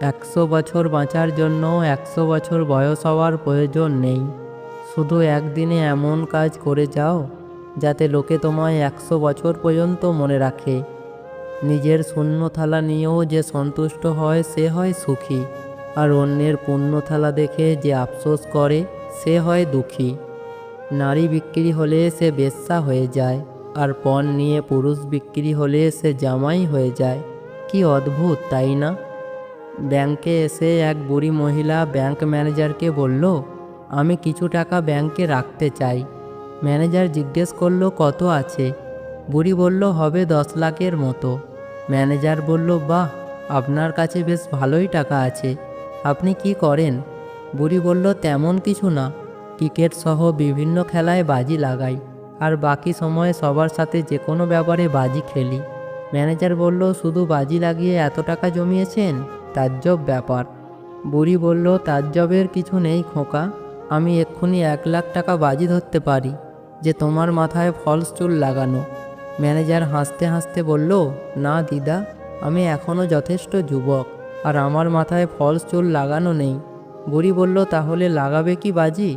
একশো বছর বাঁচার জন্য একশো বছর বয়স হওয়ার প্রয়োজন নেই। শুধু একদিনে এমন কাজ করে যাও, যাতে লোকে তোমায় একশো বছর পর্যন্ত মনে রাখে। নিজের শূন্য থালা নিয়েও যে সন্তুষ্ট হয়, সে হয় সুখী। আর অন্যের পূর্ণ থালা দেখে যে আফসোস করে, সে হয় দুঃখী। নারী বিক্রি হলে সে বেশ্যা হয়ে যায়, আর পণ নিয়ে পুরুষ বিক্রি হলে সে জামাই হয়ে যায়। কি অদ্ভুত, তাই না? ব্যাংকে এসে এক বুড়ি মহিলা ব্যাংক ম্যানেজারকে বলল, আমি কিছু টাকা ব্যাংকে রাখতে চাই। ম্যানেজার জিজ্ঞেস করল, কত আছে? বুড়ি বলল, হবে দশ লাখের মতো। ম্যানেজার বলল, বাহ, আপনার কাছে বেশ ভালোই টাকা আছে। আপনি কি করেন? বুড়ি বলল, তেমন কিছু না। ক্রিকেট সহ বিভিন্ন খেলায় বাজি লাগাই, আর বাকি সময়ে সবার সাথে যে কোনো ব্যাপারে বাজি খেলি। ম্যানেজার বলল, শুধু বাজি লাগিয়ে এত টাকা জমিয়েছেন? তাজ্জব ব্যাপার। বুড়ি বলল, তাজ্জবের কিছু নেই খোকা, আমি এক্ষুনি এক লাখ টাকা বাজি ধরতে পারি, যে তোমার মাথায় ফলস চুল লাগানো। ম্যানেজার হাসতে হাসতে বলল, না দিদা, আমি এখনও যথেষ্ট যুবক, আর আমার মাথায় ফলস চুল লাগানো নেই। বুড়ি বলল, তাহলে লাগাবে কি বাজি?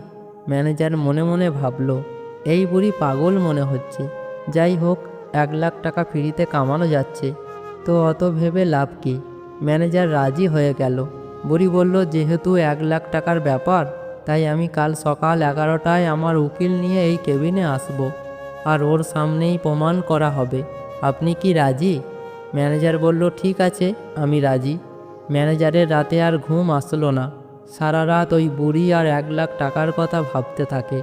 ম্যানেজার মনে মনে ভাবল, এই বুড়ি পাগল মনে হচ্ছে। যাই হোক, এক লাখ টাকা ফ্রিতে কামানো যাচ্ছে, তো অত ভেবে লাভ কি? ম্যানেজার রাজি হয়ে গেল। বুড়ি বলল, যেহেতু এক লাখ টাকার ব্যাপার, তাই আমি কাল সকাল এগারোটায় আমার উকিল নিয়ে এই কেবিনে আসব আর ওর সামনেই প্রমাণ করা হবে। আপনি কি রাজি? ম্যানেজার বলল, ঠিক আছে, আমি রাজি। ম্যানেজারের রাতে আর ঘুম আসলো না। সারা রাত ওই বুড়ি আর এক লাখ টাকার কথা ভাবতে থাকে।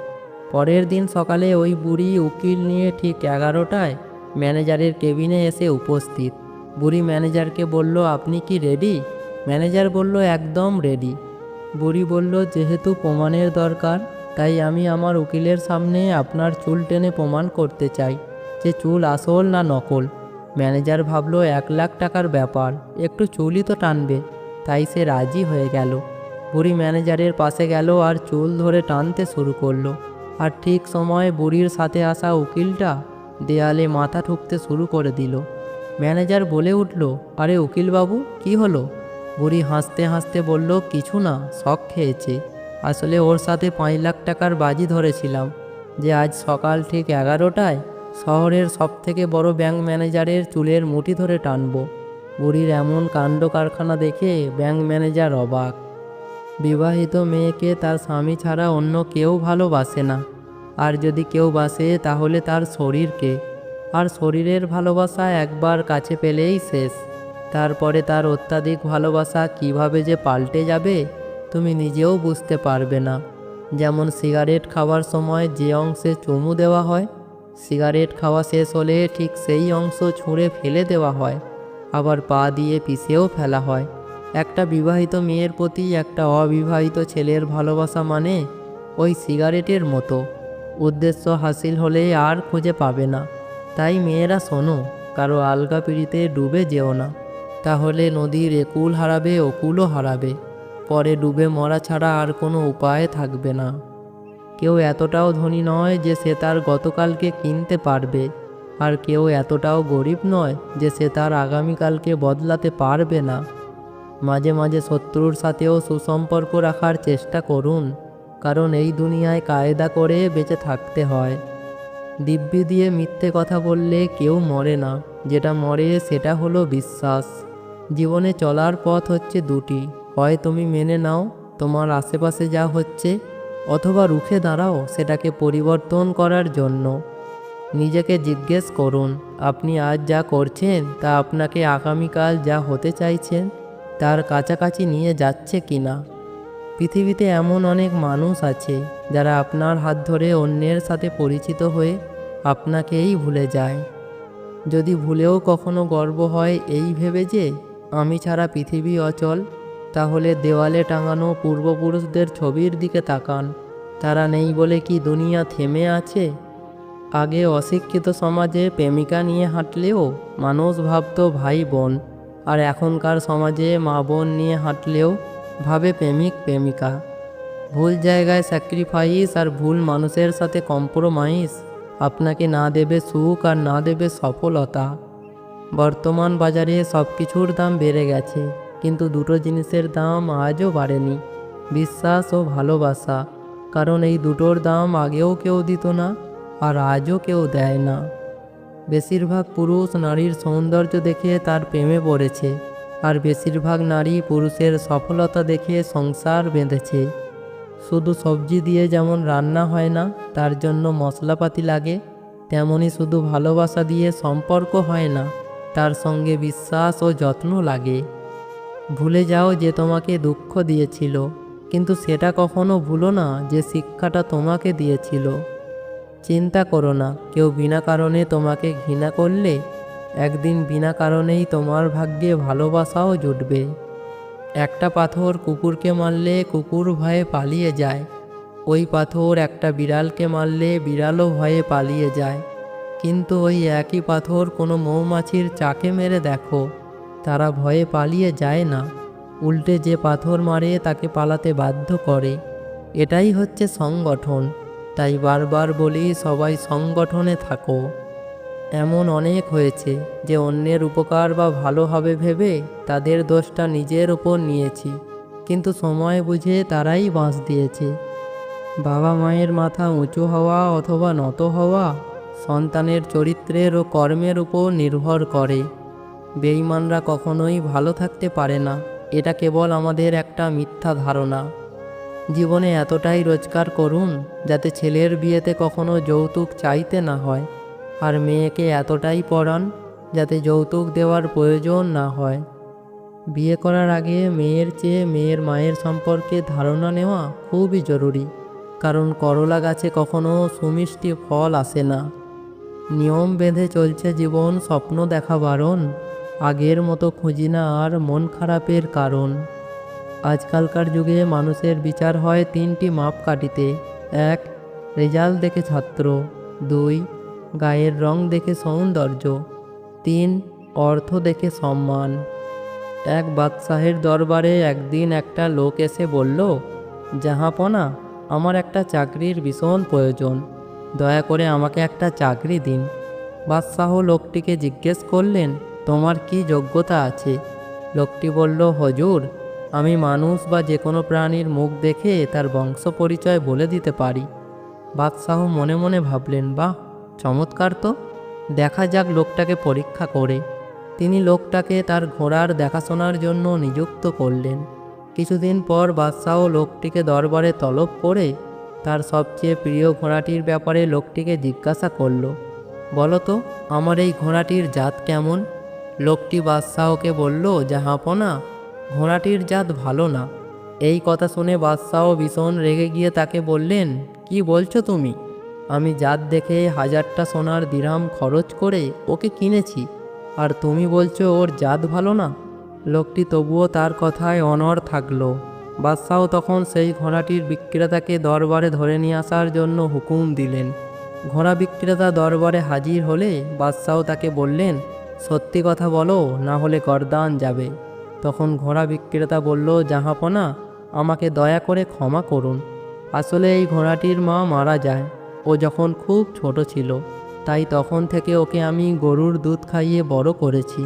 পরের দিন সকালে ওই বুড়ি উকিল নিয়ে ঠিক এগারোটায় ম্যানেজারের কেবিনে এসে উপস্থিত। বুড়ি ম্যানেজারকে বলল, আপনি কি রেডি? ম্যানেজার বলল, একদম রেডি। বুড়ি বলল, যেহেতু প্রমাণের দরকার, তাই আমি আমার উকিলের সামনে আপনার চুল টেনে প্রমাণ করতে চাই, যে চুল আসল না নকল। ম্যানেজার ভাবল, এক লাখ টাকার ব্যাপার, একটু চুলই তো টানবে। তাই সে রাজি হয়ে গেল। বুড়ি ম্যানেজারের পাশে গেল আর চুল ধরে টানতে শুরু করল। আর ঠিক সময় বুড়ির সাথে আসা উকিলটা দেয়ালে মাথা ঠুকতে শুরু করে দিল। ম্যানেজার বলে উঠল, আরে উকিলবাবু, কি হলো? বুড়ি হাসতে হাসতে বলল, কিছু না, শখ খেয়েছে। আসলে ওর সাথে পাঁচ লাখ টাকার বাজি ধরেছিলাম। যে আজ সকাল ঠিক এগারোটায় শহরের সবথেকে বড় ব্যাংক ম্যানেজারের চুলের মুঠি ধরে টানবো। বুড়ির এমন কাণ্ড কারখানা দেখে ব্যাংক ম্যানেজার অবাক। বিবাহিত মেয়েকে তার স্বামী ছাড়া অন্য কেউ ভালোবাসে না। আর যদি কেউ বাসে, তাহলে তার শরীরকে। আর শরীরের ভালোবাসা একবার কাছে পেলেই শেষ। তারপরে তার অত্যাধিক ভালোবাসা কীভাবে যে পাল্টে যাবে, তুমি নিজেও বুঝতে পারবে না। যেমন সিগারেট খাওয়ার সময় যে অংশে চুমু দেওয়া হয়, সিগারেট খাওয়া শেষ হলে ঠিক সেই অংশ ছুঁড়ে ফেলে দেওয়া হয়, আবার পা দিয়ে পিষেও ফেলা হয়। একটা বিবাহিত মেয়ের প্রতি একটা অবিবাহিত ছেলের ভালোবাসা মানে ওই সিগারেটের মতো। উদ্দেশ্য হাসিল হলে আর খুঁজে পাবে না। তাই মেয়েরা শোনো, কারও আলগা পিড়িতে ডুবে যেও না। তাহলে নদীর একুল হারাবে অকুলও হারাবে। পরে ডুবে মরা ছাড়া আর কোনো উপায় থাকবে না। কেউ এতটাও ধনী নয় যে সে তার গতকালকে কিনতে পারবে, আর কেউ এতটাও গরিব নয় যে সে তার আগামীকালকে বদলাতে পারবে না। মাঝে মাঝে শত্রুর সাথেও সুসম্পর্ক রাখার চেষ্টা করুন, কারণ এই দুনিয়ায় কায়দা করে বেঁচে থাকতে হয়। দিব্যি দিয়ে মিথ্যে কথা বললে কেউ মরে না। যেটা মরে, সেটা হলো বিশ্বাস। জীবনে চলার পথ হচ্ছে দুটি। হয় তুমি মেনে নাও তোমার আশেপাশে যা হচ্ছে, অথবা রুখে দাঁড়াও সেটাকে পরিবর্তন করার জন্য। নিজেকে জিজ্ঞেস করুন, আপনি আজ যা করছেন তা আপনাকে আগামীকাল যা হতে চাইছেন, তার কাছাকাছি নিয়ে যাচ্ছে কি না পৃথিবীতে এমন অনেক মানুষ আছে যারা আপনার হাত ধরে অন্যের সাথে পরিচিত হয়ে আপনাকেই ভুলে যায়। যদি ভুলেও কখনো গর্ব হয় এই ভেবে যে, আমি ছাড়া পৃথিবী অচল, তাহলে দেওয়ালে টাঙানো পূর্বপুরুষদের ছবির দিকে তাকান। তারা নেই বলে কি দুনিয়া থেমে আছে? আগে অশিক্ষিত সমাজে প্রেমিকা নিয়ে হাঁটলেও মানুষ ভাবতো ভাই বোন, আর এখনকার সমাজে মা বোন নিয়ে হাঁটলেও ভাবে প্রেমিক, প্রেমিকা। ভুল জায়গায় স্যাক্রিফাইস আর ভুল মানুষের সাথে কম্প্রোমাইজ আপনাকে না দেবে সুখ আর না দেবে সফলতা। বর্তমান বাজারে সব কিছুর দাম বেড়ে গেছে, কিন্তু দুটো জিনিসের দাম আজও বাড়েনি। বিশ্বাস ও ভালোবাসা, কারণ এই দুটোর দাম আগেও কেউ দিত না, আর আজও কেউ দেয় না। বেশিরভাগ পুরুষ নারীর সৌন্দর্য দেখে তার প্রেমে পড়েছে। আর বেশিরভাগ নারী পুরুষের সফলতা দেখে সংসার বেঁধেছে। শুধু সবজি দিয়ে যেমন রান্না হয় না, তার জন্য মশলাপাতি লাগে, তেমনি শুধু ভালোবাসা দিয়ে সম্পর্ক হয় না, তার সঙ্গে বিশ্বাস ও যত্ন লাগে। ভুলে যাও যে তোমাকে দুঃখ দিয়েছিল, কিন্তু সেটা কখনো ভুলো না যে শিক্ষাটা তোমাকে দিয়েছিল। চিন্তা করো না, কেউ বিনা কারণে তোমাকে ঘৃণা করলে একদিন বিনা কারণেই তোমার ভাগ্যে ভালোবাসাও জুটবে। একটা পাথর কুকুরকে মারলে কুকুর ভয়ে পালিয়ে যায়। ওই পাথর একটা বিড়ালকে মারলে বিড়ালও ভয়ে পালিয়ে যায়। কিন্তু ওই একই পাথর কোনো মৌমাছির চাকে মেরে দেখো, তারা ভয়ে পালিয়ে যায় না। উল্টে যে পাথর মারে তাকে পালাতে বাধ্য করে। এটাই হচ্ছে সংগঠন। তাই বারবার বলি সবাই সংগঠনে থাকো। এমন অনেক হয়েছে যে অন্যের উপকার বা ভালো হবে ভেবে তাদের দোষটা নিজের ওপর নিয়েছি। কিন্তু সময় বুঝে তারাই বাঁশ দিয়েছে। বাবা মায়ের মাথা উঁচু হওয়া অথবা নত হওয়া সন্তানের চরিত্রের ও কর্মের উপর নির্ভর করে। বেঈমানরা কখনোই ভালো থাকতে পারে না। এটা কেবল আমাদের একটা মিথ্যা ধারণা। জীবনে এতটাই রোজগার করুন যাতে ছেলের বিয়েতে কখনো যৌতুক চাইতে না হয়। আর মেয়েকে এতটাই পড়ান যাতে যৌতুক দেওয়ার প্রয়োজন না হয়। বিয়ে করার আগে মেয়ের চেয়ে মেয়ের মায়ের সম্পর্কে ধারণা নেওয়া খুবই জরুরি, কারণ করলা গাছে কখনো সুমিষ্টি ফল আসে না। নিয়ম বেঁধে চলছে জীবন, স্বপ্ন দেখা বারণ, আগের মতো খুঁজি না আর মন খারাপের কারণ। আজকালকার যুগে মানুষের বিচার হয় তিনটি মাপকাঠিতে, এক, রেজাল্ট দেখে ছাত্র, দুই গায়ের রং দেখে সৌন্দর্য, তিন, অর্থ দেখে সম্মান। এক বাদশাহের দরবারে একদিন একটা লোক এসে বলল, জাহাপনা, আমার একটা চাকরির ভীষণ প্রয়োজন, দয়া করে আমাকে একটা চাকরি দিন। বাদশাহ লোকটিকে জিজ্ঞেস করলেন, তোমার কি যোগ্যতা আছে? লোকটি বলল, হজুর, আমি মানুষ বা যে কোনো প্রাণীর মুখ দেখে তার বংশ পরিচয় বলে দিতে পারি। বাদশাহ মনে মনে ভাবলেন, বাহ চমৎকার তো। দেখা যাক লোকটাকে পরীক্ষা করে। তিনি লোকটাকে তার ঘোড়ার দেখাশোনার জন্য নিযুক্ত করলেন। কিছুদিন পর বাদশাহ লোকটিকে দরবারে তলব করে তার সবচেয়ে প্রিয় ঘোড়াটির ব্যাপারে লোকটিকে জিজ্ঞাসা করল, বলো তো, আমার এই ঘোড়াটির জাত কেমন? লোকটি বাদশাহকে বলল, জাহাপনা, ঘোড়াটির জাত ভালো না। এই কথা শুনে বাদশাহ ভীষণ রেগে গিয়ে তাকে বললেন, কি বলছো তুমি? আমি জাত দেখে হাজারটা সোনার দিরাম খরচ করে ওকে কিনেছি। আর তুমি বলছো ওর জাত ভালো না? লোকটি তবুও তার কথায় অনড় থাকল। বাদশাহ তখন সেই ঘোড়াটির বিক্রেতাকে দরবারে ধরে নিয়ে আসার জন্য হুকুম দিলেন। ঘোড়া বিক্রেতা দরবারে হাজির হলে বাদশাহ তাকে বললেন, সত্যি কথা বলো, না হলে গরদান যাবে। তখন ঘোড়া বিক্রেতা বলল, জাহাপনা, আমাকে দয়া করে ক্ষমা করুন। আসলে এই ঘোড়াটির মা মারা যায়। ও যখন খুব ছোট ছিল, তাই তখন থেকে ওকে আমি গরুর দুধ খাইয়ে বড় করেছি।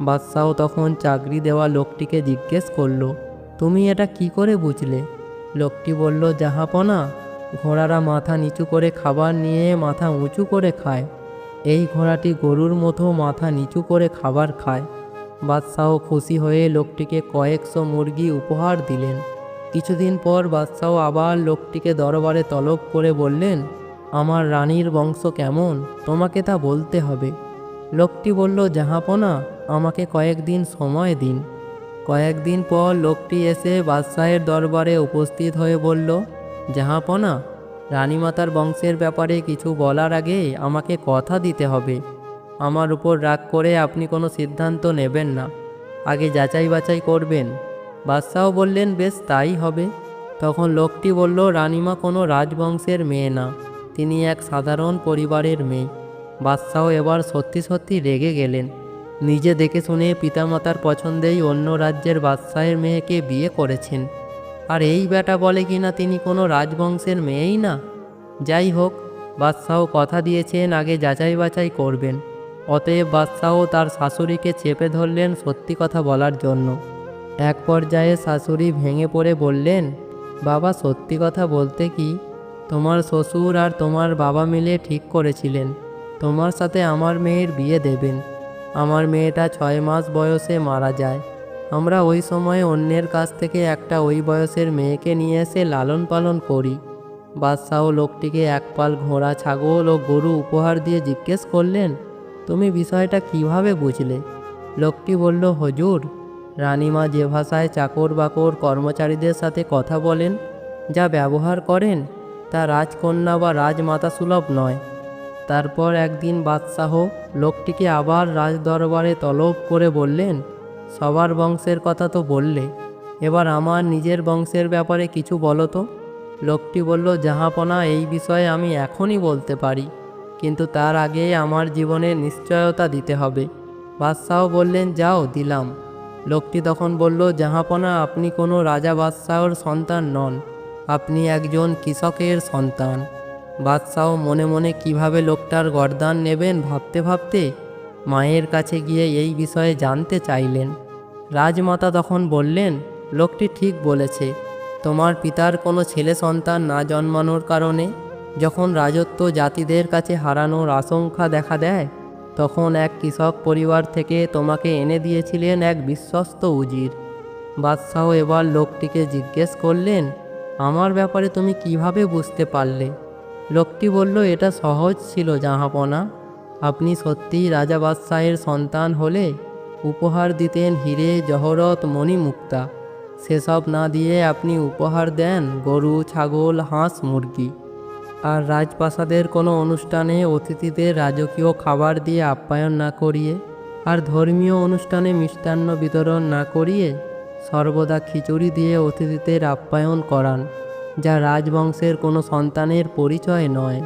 বাদশাহ তখন চাকরি দেওয়া লোকটিকে জিজ্ঞেস করল, তুমি এটা কি করে বুঝলে? লোকটি বলল, জাহাপনা, ঘোড়ারা মাথা নিচু করে খাবার নিয়ে মাথা উঁচু করে খায়। এই ঘোড়াটি গরুর মতো মাথা নিচু করে খাবার খায়। বাদশাহ খুশি হয়ে লোকটিকে কয়েকশো মুরগি উপহার দিলেন। কিছুদিন পর বাদশাহ আবার লোকটিকে দরবারে তলব করে বললেন আমার রানীর বংশ কেমন? তোমাকে তা বলতে হবে। লোকটি বলল, জাহাপনা, আমাকে কয়েকদিন সময় দিন। কয়েকদিন পর লোকটি এসে বাদশাহের দরবারে উপস্থিত হয়ে বলল, জাহাপনা, রানীমাতার বংশের ব্যাপারে কিছু বলার আগে আমাকে কথা দিতে হবে। আমার উপর রাগ করে আপনি কোনো সিদ্ধান্ত নেবেন না। আগে যাচাই বাছাই করবেন। বাদশাহ বললেন, বেশ, তাই হবে। তখন লোকটি বলল, রানীমা কোনো রাজবংশের মেয়ে না। তিনি এক সাধারণ পরিবারের মেয়ে। বাদশাহ এবার সত্যি সত্যি রেগে গেলেন। নিজে দেখে শুনে পিতামাতার পছন্দেই অন্য রাজ্যের বাদশাহের মেয়েকে বিয়ে করেছেন। আর এই বেটা বলে কিনা তিনি কোনো রাজবংশের মেয়েই না? যাই হোক, বাদশাহ কথা দিয়েছেন, আগে যাচাই বাছাই করবেন। অতএব বাদশাহ তার শাশুড়িকে চেপে ধরলেন সত্যি কথা বলার জন্য। এক পর্যায়ে শাশুড়ি ভেঙে পড়ে বললেন, বাবা, সত্যি কথা বলতে কি তোমার শ্বশুর আর তোমার বাবা মিলে ঠিক করেছিলেন। তোমার সাথে আমার মেয়ের বিয়ে দেবেন। আমার মেয়েটা ছয় মাস বয়সে মারা যায়। আমরা ওই সময় অন্যের কাছ থেকে একটা ওই বয়সের মেয়েকে নিয়ে এসে লালন পালন করি। বাদশাহ লোকটিকে এক পাল ঘোড়া, ছাগল ও গরু উপহার দিয়ে জিজ্ঞেস করলেন, তুমি বিষয়টা কীভাবে বুঝলে? লোকটি বলল, হজুর, রানীমা যে ভাষায় চাকর বাকর কর্মচারীদের সাথে কথা বলেন, যা ব্যবহার করেন তা রাজকন্যা বা রাজমাতা সুলভ নয়। তারপর একদিন বাদশাহ লোকটিকে আবার রাজদরবারে তলব করে বললেন, সবার বংশের কথা তো বললে, এবার আমার নিজের বংশের ব্যাপারে কিছু বলো তো। লোকটি বলল, জাহাপনা, এই বিষয়ে আমি এখনই বলতে পারি, কিন্তু তার আগে আমার জীবনে নিশ্চয়তা দিতে হবে। বাদশাহ বললেন, যাও, দিলাম। লোকটি তখন বলল, জাহাপনা, আপনি কোনো রাজা বাদশাহর সন্তান নন আপনি একজন কৃষকের সন্তান। বাদশাহ মনে মনে কীভাবে লোকটার গরদান নেবেন ভাবতে ভাবতে মায়ের কাছে গিয়ে এই বিষয়ে জানতে চাইলেন। রাজমাতা তখন বললেন, লোকটি ঠিক বলেছে। তোমার পিতার কোনো ছেলে সন্তান না জন্মানোর কারণে যখন রাজত্ব জাতিদের কাছে হারানোর আশঙ্কা দেখা দেয়, তখন এক কৃষক পরিবার থেকে তোমাকে এনে দিয়েছিলেন এক বিশ্বস্ত উজির। বাদশাহ এবার লোকটিকে জিজ্ঞেস করলেন আমার ব্যাপারে তুমি কীভাবে বুঝতে পারলে? লোকটি বলল, এটা সহজ ছিল জাহাপনা। আপনি সত্যিই রাজা বাদশাহের সন্তান হলে উপহার দিতেন হিরে, জহরত মণিমুক্তা সেসব না দিয়ে আপনি উপহার দেন গরু, ছাগল, হাঁস, মুরগি। আর রাজপ্রাসাদের কোনো অনুষ্ঠানে অতিথিদের রাজকীয় খাবার দিয়ে আপ্যায়ন না করিয়ে, আর ধর্মীয় অনুষ্ঠানে মিষ্টান্ন বিতরণ না করিয়ে সর্বদা খিচুড়ি দিয়ে অতিথিদের আপ্যায়ন করান যা রাজবংশের কোনো সন্তানের পরিচয় নয়।